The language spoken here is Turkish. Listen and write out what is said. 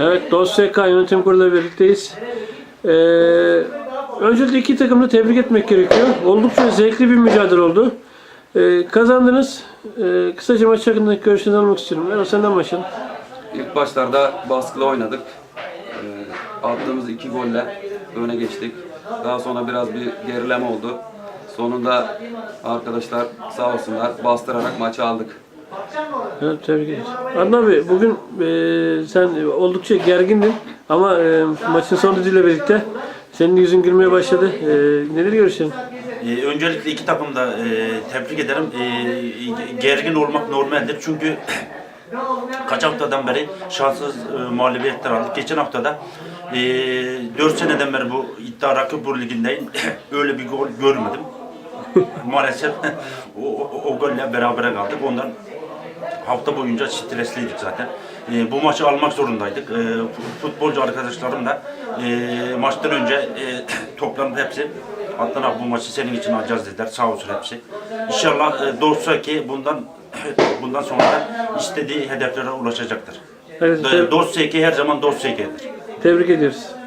Evet, Dosyaka Yönetim Kurulu'yla birlikteyiz. Ee, öncelikle iki takımı tebrik etmek gerekiyor. Oldukça zevkli bir mücadele oldu. Ee, kazandınız. Ee, kısaca maç hakkındaki görüşünüzü almak istiyorum. Erol senden başlayalım. İlk başlarda baskılı oynadık. Ee, attığımız iki golle öne geçtik. Daha sonra biraz bir gerileme oldu. Sonunda arkadaşlar sağ olsunlar bastırarak maçı aldık. Evet, tebrik ederiz. Adnan Bey, bugün e, sen oldukça gergindin ama e, maçın son düdüğüyle birlikte senin yüzün gülmeye başladı. E, neler görüşün? Ee, öncelikle iki takım da e, tebrik ederim. Ee, gergin olmak normaldir çünkü kaç haftadan beri şanssız e, mağlubiyetler aldık. Geçen haftada e, 4 seneden beri bu iddia rakip ligindeyim. Öyle bir gol görmedim. Maalesef o, o, o golle berabere kaldık. Ondan hafta boyunca stresliydik zaten. E, bu maçı almak zorundaydık. E, futbolcu arkadaşlarım da e, maçtan önce e, toplanıp hepsi Adnan abi bu maçı senin için alacağız dediler. Sağ olsun hepsi. İnşallah e, dostsa ki bundan bundan sonra istediği hedeflere ulaşacaktır. Evet, te- Dost her zaman zaman tebrik ediyoruz.